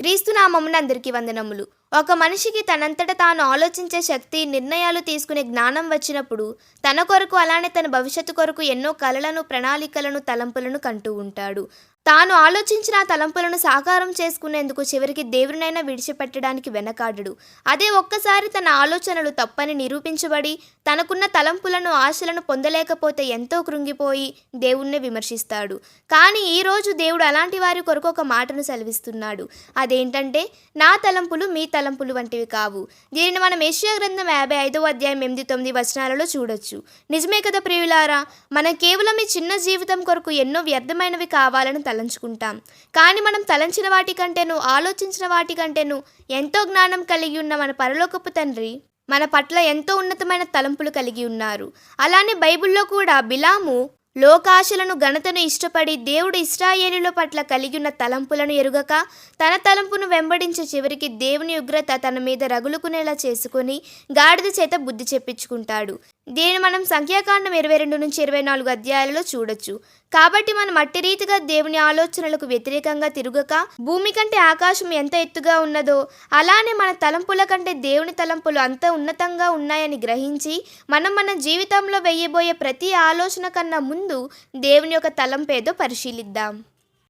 క్రీస్తునామమున అందరికీ వందనములు. ఒక మనిషికి తనంతట తాను ఆలోచించే శక్తి నిర్ణయాలు తీసుకునే జ్ఞానం వచ్చినప్పుడు తన కొరకు అలానే తన భవిష్యత్తు కొరకు ఎన్నో కలలను ప్రణాళికలను తలంపులను కంటూ ఉంటాడు. తాను ఆలోచించిన తలంపులను సాకారం చేసుకునేందుకు చివరికి దేవుడినైనా విడిచిపెట్టడానికి వెనకాడడు. అదే ఒక్కసారి తన ఆలోచనలు తప్పని నిరూపించబడి తనకున్న తలంపులను ఆశలను పొందలేకపోతే ఎంతో కృంగిపోయి దేవుణ్ణి విమర్శిస్తాడు. కానీ ఈరోజు దేవుడు అలాంటి వారి కొరకు ఒక మాటను సెలవిస్తున్నాడు. అదేంటంటే నా తలంపులు మీ తలంపులు వంటివి కావు. దీనిని మనం ఏషియా గ్రంథం యాభై ఐదవ అధ్యాయం ఎనిమిది తొమ్మిది వచనాలలో చూడొచ్చు. నిజమే కదా ప్రియులారా మనం కేవలం ఈ చిన్న జీవితం కొరకు ఎన్నో వ్యర్థమైనవి కావాలని తలంచుకుంటాం. కానీ మనం తలంచిన వాటికంటేను ఆలోచించిన వాటికంటేను ఎంతో జ్ఞానం కలిగి ఉన్న మన పరలోకపు తండ్రి మన పట్ల ఎంతో ఉన్నతమైన తలంపులు కలిగి ఉన్నారు. అలానే బైబిల్లో కూడా బిలాము లోకాశలను ఘనతను ఇష్టపడి దేవుడు ఇస్రాయేలుల పట్ల కలిగి ఉన్న తలంపులను ఎరుగక తన తలంపును వెంబడించే చివరికి దేవుని ఉగ్రత తన మీద రగులుకునేలా చేసుకుని గాడిద చేత బుద్ధి చెప్పించుకుంటాడు. దీన్ని మనం సంఖ్యాకాండం ఇరవై రెండు నుంచి ఇరవై నాలుగు అధ్యాయాలలో చూడొచ్చు. కాబట్టి మనం అట్టి రీతిగా దేవుని ఆలోచనలకు వ్యతిరేకంగా తిరుగక భూమి కంటే ఆకాశం ఎంత ఎత్తుగా ఉన్నదో అలానే మన తలంపుల కంటే దేవుని తలంపులు అంత ఉన్నతంగా ఉన్నాయని గ్రహించి మనం మన జీవితంలో వెయ్యబోయే ప్రతి ఆలోచన కన్నా ముందు దేవుని యొక్క తలంపేదో పరిశీలిద్దాం.